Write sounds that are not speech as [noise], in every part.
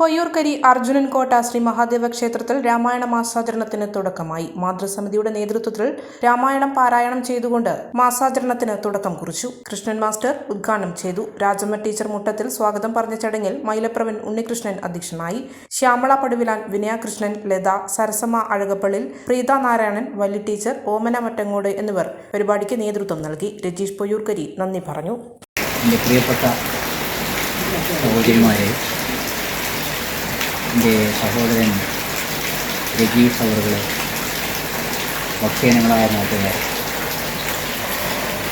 പൊയ്യൂർക്കരി അർജുനൻ കോട്ട ശ്രീ മഹാദേവ ക്ഷേത്രത്തിൽ രാമായണ മാസാചരണത്തിന് തുടക്കമായി. മാതൃസമിതിയുടെ നേതൃത്വത്തിൽ രാമായണം പാരായണം ചെയ്തുകൊണ്ട് മാസാചരണത്തിന് തുടക്കം കുറിച്ചു. കൃഷ്ണൻ മാസ്റ്റർ ഉദ്ഘാടനം ചെയ്തു. രാജമ്മ ടീച്ചർ മുട്ടത്തിൽ സ്വാഗതം പറഞ്ഞ ചടങ്ങിൽ മൈലപ്രവൻ ഉണ്ണികൃഷ്ണൻ അധ്യക്ഷനായി. ശ്യാമള പടുവിലാൻ വിനയകൃഷ്ണൻ ലത സരസമ്മ അഴകപ്പള്ളിൽ പ്രീത നാരായണൻ വല്ലി ടീച്ചർ ഓമന മറ്റങ്ങോട് എന്നിവർ പരിപാടിക്ക് നേതൃത്വം നൽകി. രജീഷ് പൊയ്യൂർക്കരി നന്ദി പറഞ്ഞു. എന്റെ സഹോദരൻ രജീഷ് അവറുകളെ ഭക്ഷ്യനങ്ങളായ നാട്ടുകാർ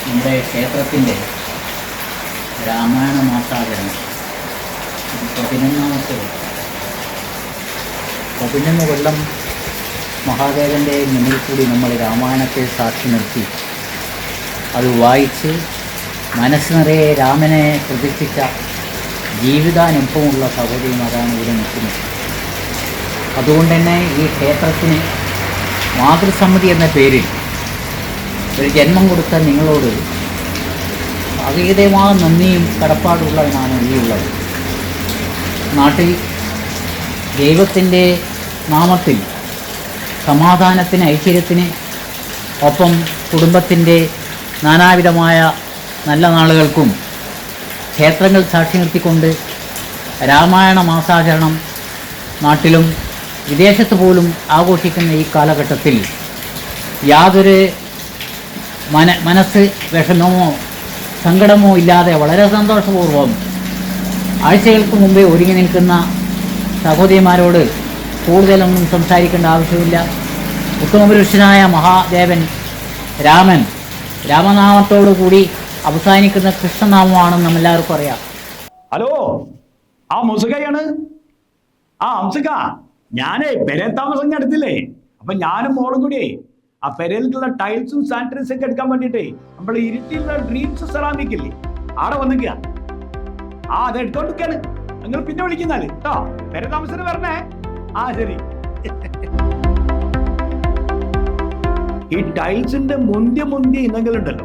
നമ്മുടെ ക്ഷേത്രത്തിന്റെ രാമായണ മാസാചരണം പതിനൊന്നാമത്തെ. പതിനൊന്ന് കൊല്ലം മഹാദേവന്റെ മുന്നിൽ കൂടി നമ്മൾ രാമായണത്തെ സാക്ഷി നിർത്തി അത് വായിച്ച് മനസ്സ് നിറയെ രാമനെ പ്രതിഷ്ഠിച്ച ജീവിതാനുഭവമുള്ള സഹോദരിമാരാണ് ഇവിടെ നിൽക്കുന്നത്. അതുകൊണ്ട് തന്നെ ഈ ക്ഷേത്രത്തിന് മാതൃസമ്മതി എന്ന പേരിൽ ഒരു ജന്മം കൊടുത്ത നിങ്ങളോട് അതീതമായ നന്ദിയും കടപ്പാടുള്ളവനാണ് ഈ ഉള്ളത്. നാട്ടിൽ ദൈവത്തിന്റെ നാമത്തിൽ സമാധാനത്തിന് ഐശ്വര്യത്തിന് ഒപ്പം കുടുംബത്തിന്റെ നാനാവിധമായ നല്ല നാളുകൾക്കും ക്ഷേത്രങ്ങൾ സാക്ഷി നിർത്തിക്കൊണ്ട് രാമായണ മാസാചരണം നാട്ടിലും വിദേശത്ത് പോലും ആഘോഷിക്കുന്ന ഈ കാലഘട്ടത്തിൽ യാതൊരു മന മനസ്സ് വിഷമമോ സങ്കടമോ ഇല്ലാതെ വളരെ സന്തോഷപൂർവം ആഴ്ചകൾക്ക് മുമ്പേ ഒരുങ്ങി നിൽക്കുന്ന സഹോദരിമാരോട് കൂടുതലൊന്നും സംസാരിക്കേണ്ട ആവശ്യമില്ല. ഉത്തമപുരുഷനായ മഹാദേവൻ രാമൻ രാമനാമത്തോടു കൂടി അവസാനിക്കുന്ന കൃഷ്ണനാമമാണെന്ന് നമ്മളെല്ലാവർക്കും അറിയാം. ഹലോ ആ മുസുകയാണ് ആ അംസുക ഞാനേ പെരേ താമസം എടുത്തില്ലേ? അപ്പൊ ഞാനും മോളും കൂടിയേ ആ പെരയിലുള്ള ടൈൽസും സാനിറ്റൈസും ഒക്കെ എടുക്കാൻ വേണ്ടിട്ടേ നമ്മൾ ഇരുട്ടിയുള്ള ഡ്രീംസ് സെറാമിക് ഇല്ലേ ആടെ വന്നിക്കുക ആ അത് എടുത്തോണ്ടിരിക്കാണ് നിങ്ങൾ പിന്നെ വിളിക്കുന്നാൽ കേട്ടോ പെരേ താമസത്തിന് വരണേ. ആ ശരി. ഈ ടൈൽസിന്റെ മുന്തിയ മുന്തിയ ഇനങ്ങളുണ്ടല്ലോ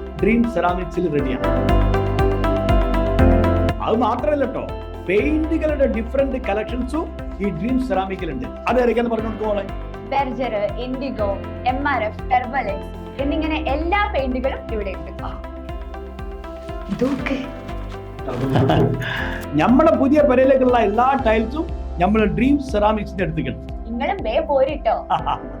ഡ്രീം സെറാമിക്സിൽ റെഡിയാണ് അത് മാത്രമല്ല കേട്ടോ പെയിന്റുകളുടെ ഡിഫറെന്റ് കളക്ഷൻസും ഈ ഡ്രീം സെറാമിക്കിലുണ്ട് അത് ഏതൊക്കെയാന്ന് പറഞ്ഞു കൊടുക്കുമോളെ Berger Indigo M R F ടെർബലെക്സ് എന്നിങ്ങനെ എല്ലാ പെയിന്റുകളും ഇവിടെ ഉണ്ട്. ഇതൊക്കെ. [laughs] നമ്മളെ പുതിയ പെരയിലേക്കുള്ള എല്ലാ ടൈൽസും നമ്മൾ ഡ്രീം സെറാമിക്സിന്റെ എടുത്തിട്ടുണ്ട് നിങ്ങളും വേ പോരിട്ടോ [laughs]